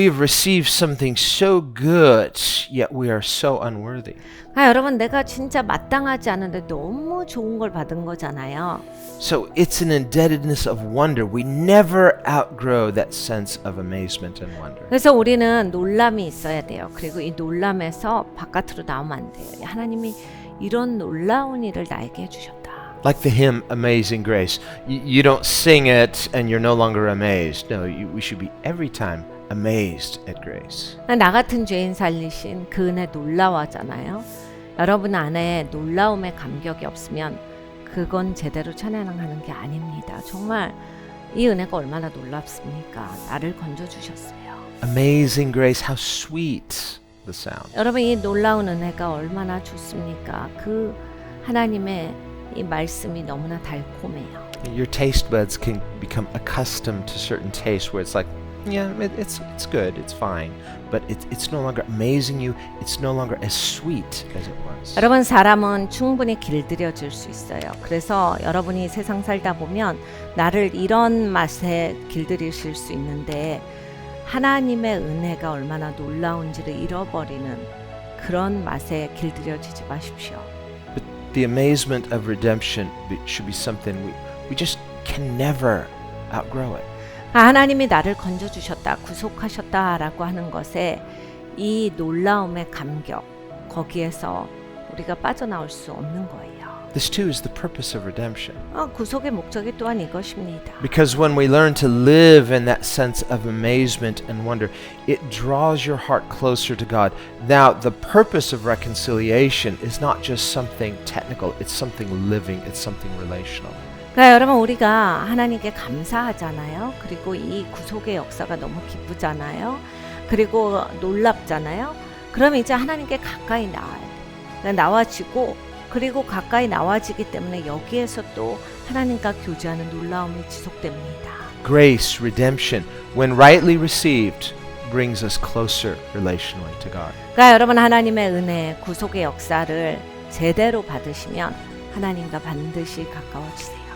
we have received something so good, yet we are so unworthy. 아, 여러분 내가 진짜 마땅하지 않은데 너무 좋은 걸 받은 거잖아요. So it's an indebtedness of wonder. We never outgrow that sense of amazement and wonder. 그래서 우리는 놀람이 있어야 돼요. 그리고 이 놀람에서 바깥으로 나오면 안 돼요. 하나님이 이런 놀라운 일을 나에게 해주셨다. Like the hymn Amazing Grace. You, you don't sing it and you're no longer amazed. No, you, we should be every time amazed at grace. 나 같은 죄인 살리신 그 은혜 놀라워하잖아요. 여러분 안에 놀라움의 감격이 없으면 그건 제대로 찬양하는 게 아닙니다. 정말 이 은혜가 얼마나 놀랍습니까? 나를 건져 주셨어요. Amazing Grace, how sweet the sound. 여러분 이 놀라운 은혜가 얼마나 좋습니까? 그 하나님의 이 말씀이 너무나 달콤해요. Your taste buds can become accustomed to certain tastes where it's like, yeah, it, it's it's good, it's fine, but it, it's no longer amazing you. It's no longer as sweet as it was. 여러분 사람은 충분히 길들여질 수 있어요. 그래서 여러분이 세상 살다 보면 나를 이런 맛에 길들이실 수 있는데 하나님의 은혜가 얼마나 놀라운지를 잃어버리는 그런 맛에 길들여지지 마십시오. But the amazement of redemption should be something we we just can never outgrow it. 아, 하나님이 나를 건져 주셨다, 구속하셨다라고 하는 것에 이 놀라움의 감격 거기에서 우리가 빠져나올 수 없는 거예요. This too is the purpose of redemption. 어, 구속의 목적이 또한 이것입니다. Because when we learn to live in that sense of amazement and wonder, it draws your heart closer to God. Now, the purpose of reconciliation is not just something technical, it's something living, it's something relational. 그러니까 여러분 우리가 하나님께 감사하잖아요. 그리고 이 구속의 역사가 너무 기쁘잖아요. 그리고 놀랍잖아요. 그럼 이제 하나님께 가까이 나와야 돼. 그러니까 나와지고 그리고 가까이 나와지기 때문에 여기에서 또 하나님과 교제하는 놀라움이 지속됩니다. Grace, redemption, when rightly received, brings us closer relationally to God. 그러니까 여러분 하나님의 은혜, 구속의 역사를 제대로 받으시면 하나님과 반드시 가까워지세요.